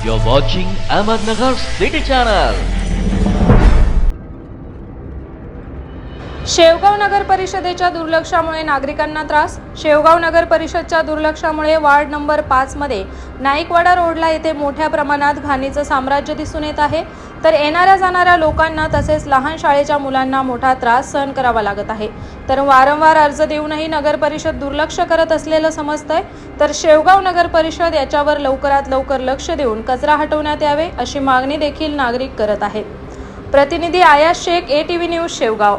You're watching Ahmednagar City Channel. Shevgaon नगर परिषदेच्या दुर्लक्षामुळे नागरिकांना त्रास शेवगाव नगर परिषदच्या दुर्लक्षामुळे वार्ड नंबर पाचमध्ये नाईकवाडा रोडला येथे मोठ्या प्रमाणात घाणीचं साम्राज्य दिसून येत आहे तर येणाऱ्या जाणाऱ्या लोकांना तसेच लहान शाळेच्या मुलांना मोठा त्रास सहन करावा लागत आहे. तर वारंवार अर्ज देऊनही नगर परिषद दुर्लक्ष करत असलेलं समजतंय. तर शेवगाव नगर परिषद याच्यावर लवकरात लवकर लक्ष देऊन कचरा हटवण्यात यावे अशी मागणी देखील नागरिक करत आहेत. प्रतिनिधी Ayash Shaikh A T V news Shevgaon.